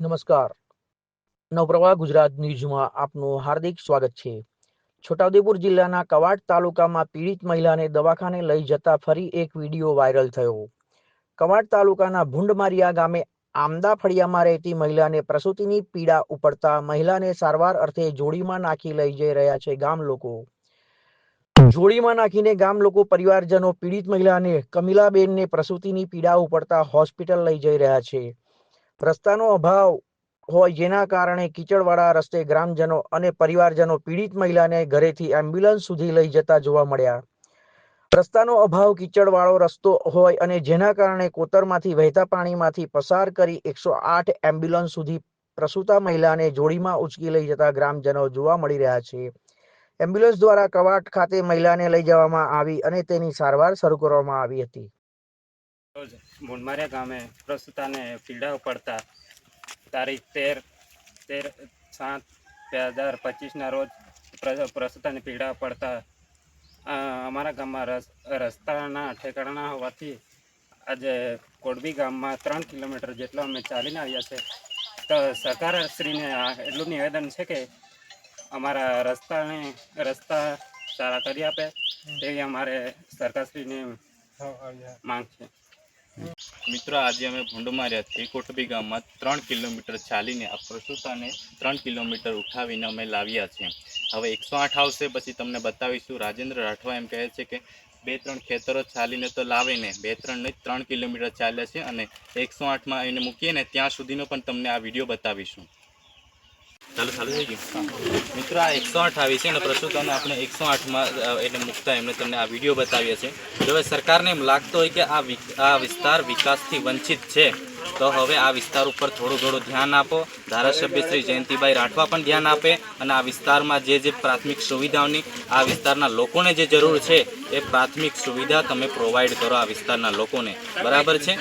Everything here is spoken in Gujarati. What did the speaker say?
નમસ્કાર. નવપ્રવાહ ગુજરાત ન્યૂઝમાં આપનું હાર્દિક સ્વાગત છે. છોટાઉદેપુર જિલ્લાના કવાડ તાલુકામાં પીડિત મહિલાને દવાખાને લઈ જતા ફરી એક વીડિયો વાયરલ થયો. કવાડ તાલુકાના ભૂંડમારિયા ગામે આમદા ફળિયામાં રહેતી મહિલાને પ્રસૂતિની પીડા ઉપડતા મહિલાને સારવાર અર્થે જોડીમાં નાખી લઈ જઈ રહ્યા છે ગામ લોકો. જોડીમાં નાખીને ગામ લોકો પરિવારજનો પીડિત મહિલાને કમિલાબેનને પ્રસૂતિની પીડા ઉપડતા હોસ્પિટલ લઈ જઈ રહ્યા છે. રસ્તાનો અભાવ હોય જેના કારણે કીચડવાળા રસ્તે ગ્રામજનો અને પરિવારજનો પીડિત મહિલાને ઘરેથી એમ્બ્યુલન્સ સુધી લઈ જતા જોવા મળ્યા. રસ્તાનો અભાવ કીચડવાળો રસ્તો હોય અને જેના કારણે કોતરમાંથી વહેતા પાણીમાંથી પસાર કરી એકસો આઠ એમ્બ્યુલન્સ સુધી પ્રસૂતા મહિલાને જોડીમાં ઉચકી લઈ જતા ગ્રામજનો જોવા મળી રહ્યા છે. એમ્બ્યુલન્સ દ્વારા કવાટ ખાતે મહિલાને લઈ જવામાં આવી અને તેની સારવાર શરૂ કરવામાં આવી હતી. રોજ મુનમારિયા ગામે પ્રસ્તુતાને પીડા પડતા તારીખ તેર તેર સાત બે હજાર પચીસના રોજ પ્ર- પ્રસ્તુતાની પીડા પડતા અમારા ગામમાં રસ રસ્તાના ઠેકાણા હોવાથી આજે કોડબી ગામમાં ત્રણ કિલોમીટર જેટલો અમે ચાલીને આવ્યા છે. તો સરકારશ્રીને આ એટલું નિવેદન છે કે અમારા રસ્તાને રસ્તા સારા કરી આપે. તેવી અમારે સરકારશ્રીની માંગ છે. મિત્રો, આજે અમે ભૂંડમાર્યાથી કોટબી ગામમાં ત્રણ કિલોમીટર ચાલીને આ પ્રસૂતાને ત્રણ કિલોમીટર ઉઠાવીને અમે લાવ્યા છીએ. હવે એકસો આઠ આવશે, પછી તમને બતાવીશું. રાજેન્દ્ર રાઠવા એમ કહે છે કે બે ત્રણ ખેતરો ચાલીને તો લાવે ને, બે ત્રણ નહીં, ત્રણ કિલોમીટર ચાલ્યા છે અને એકસો આઠમાં એને મૂકીએ ને, ત્યાં સુધીનો પણ તમને આ વીડિયો બતાવીશું. ચાલુ ચાલુ થઈ ગયું મિત્રો, આ એકસો આઠ આવી છે અને પ્રસુતાને આપણે એકસો આઠમાં એટલે મૂકતા એમને તમને આ વીડિયો બતાવીએ છે. જો હવે સરકારને એમ લાગતો હોય કે આ આ વિસ્તાર વિકાસથી વંચિત છે. તો હવે આ વિસ્તાર ઉપર થોડું ઘણું ધ્યાન આપો. ધારાસભ્ય શ્રી જયંતિભાઈ રાઠવા પણ ધ્યાન આપે અને આ વિસ્તારમાં જે જે પ્રાથમિક સુવિધાઓની, આ વિસ્તારના લોકોને જે જરૂર છે, એ પ્રાથમિક સુવિધા તમે પ્રોવાઈડ કરો આ વિસ્તારના લોકોને. બરાબર છે?